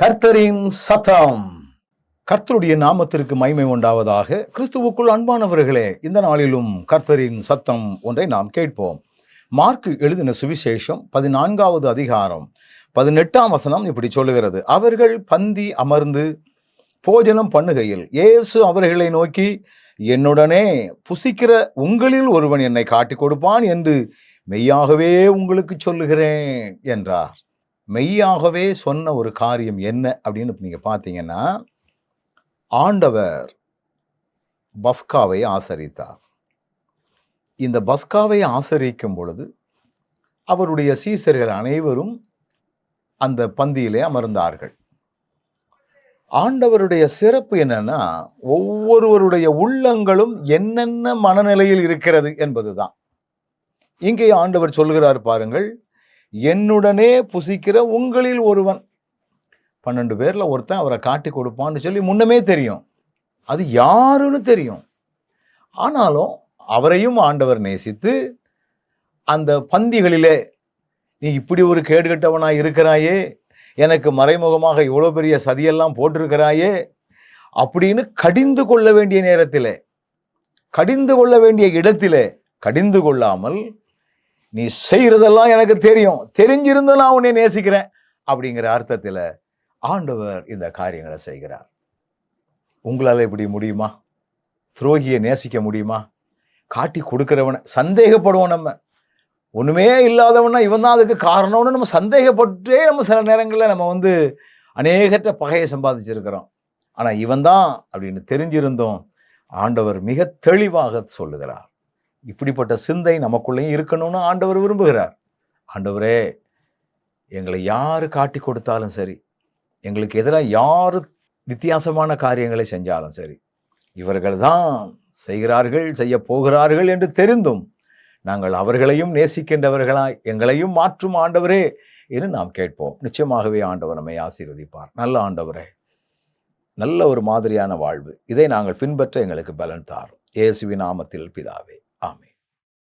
கர்த்தரின் சத்தம். கர்த்தருடைய நாமத்திற்கு மைமை உண்டாவதாக கிறிஸ்துவுக்குள் அன்பானவர்களே இந்த நாளிலும் கர்த்தரின் சத்தம் ஒன்றை நாம் கேட்போம். மார்க்கு எழுதின சுவிசேஷம் பதினான்காவது அதிகாரம் பதினெட்டாம் வசனம் இப்படி சொல்லுகிறது. அவர்கள் பந்தி அமர்ந்து போஜனம் பண்ணுகையில் இயேசு அவர்களை நோக்கி என்னுடனே புசிக்கிற உங்களில் ஒருவன் என்னை காட்டிக் கொடுப்பான் என்று மெய்யாகவே உங்களுக்கு சொல்லுகிறேன் என்றார். மெய்யாகவே சொன்ன ஒரு காரியம் என்ன அப்படின்னு இப்ப நீங்க பார்த்தீங்கன்னா ஆண்டவர் பஸ்காவை ஆசரித்தார். இந்த பஸ்காவை ஆசரிக்கும் பொழுது அவருடைய சீசர்கள் அனைவரும் அந்த பந்தியிலே அமர்ந்தார்கள். ஆண்டவருடைய சிறப்பு என்னன்னா ஒவ்வொருவருடைய உள்ளங்களும் என்னென்ன மனநிலையில் இருக்கிறது என்பதுதான். இங்கே ஆண்டவர் சொல்கிறார் பாருங்கள் என்னுடனே புசிக்கிற உங்களில் ஒருவன். பன்னெண்டு பேரில் ஒருத்தன் அவரை காட்டி கொடுப்பான்னு சொல்லி முன்னமே தெரியும். அது யாருன்னு தெரியும். ஆனாலும் அவரையும் ஆண்டவர் நேசித்து அந்த பந்திகளிலே நீ இப்படி ஒரு கேடுகட்டவனாக இருக்கிறாயே எனக்கு மறைமுகமாக இவ்வளோ பெரிய சதியெல்லாம் போட்டிருக்கிறாயே அப்படின்னு கடிந்து கொள்ள வேண்டிய நேரத்திலே கடிந்து கொள்ள வேண்டிய இடத்திலே கடிந்து கொள்ளாமல் நீ செய்கிறதெல்லாம் எனக்கு தெரியும். தெரிஞ்சிருந்தும் நான் உன்னை நேசிக்கிறேன் அப்படிங்கிற அர்த்தத்தில் ஆண்டவர் இந்த காரியங்களை செய்கிறார். உங்களால் இப்படி முடியுமா? துரோகியை நேசிக்க முடியுமா? காட்டி கொடுக்குறவனை சந்தேகப்படுவோம் நம்ம. ஒன்றுமே இல்லாதவனா இவன் தான் அதுக்கு காரணம்னு நம்ம சந்தேகப்பட்டே நம்ம சில நேரங்களில் நம்ம வந்து அநேகற்ற பகையை சம்பாதிச்சிருக்கிறோம். ஆனால் இவன் தான் அப்படின்னு தெரிஞ்சிருந்தோம் ஆண்டவர் மிக தெளிவாக சொல்லுகிறார். இப்படிப்பட்ட சிந்தை நமக்குள்ளேயும் இருக்கணும்னு ஆண்டவர் விரும்புகிறார். ஆண்டவரே எங்களை யார் காட்டி கொடுத்தாலும் சரி எங்களுக்கு எதிராக யார் வித்தியாசமான காரியங்களை செஞ்சாலும் சரி இவர்கள் தான் செய்கிறார்கள் செய்ய போகிறார்கள் என்று தெரிந்தும் நாங்கள் அவர்களையும் நேசிக்கின்றவர்களாய் எங்களையும் மாற்றும் ஆண்டவரே என்று நாம் கேட்போம். நிச்சயமாகவே ஆண்டவர் நம்மை ஆசீர்வதிப்பார். நல்ல ஆண்டவரே நல்ல ஒரு மாதிரியான வாழ்வு. இதை நாங்கள் பின்பற்ற எங்களுக்கு பலன் தாரும். இயேசுவி நாமத்தில் பிதாவே. Amém.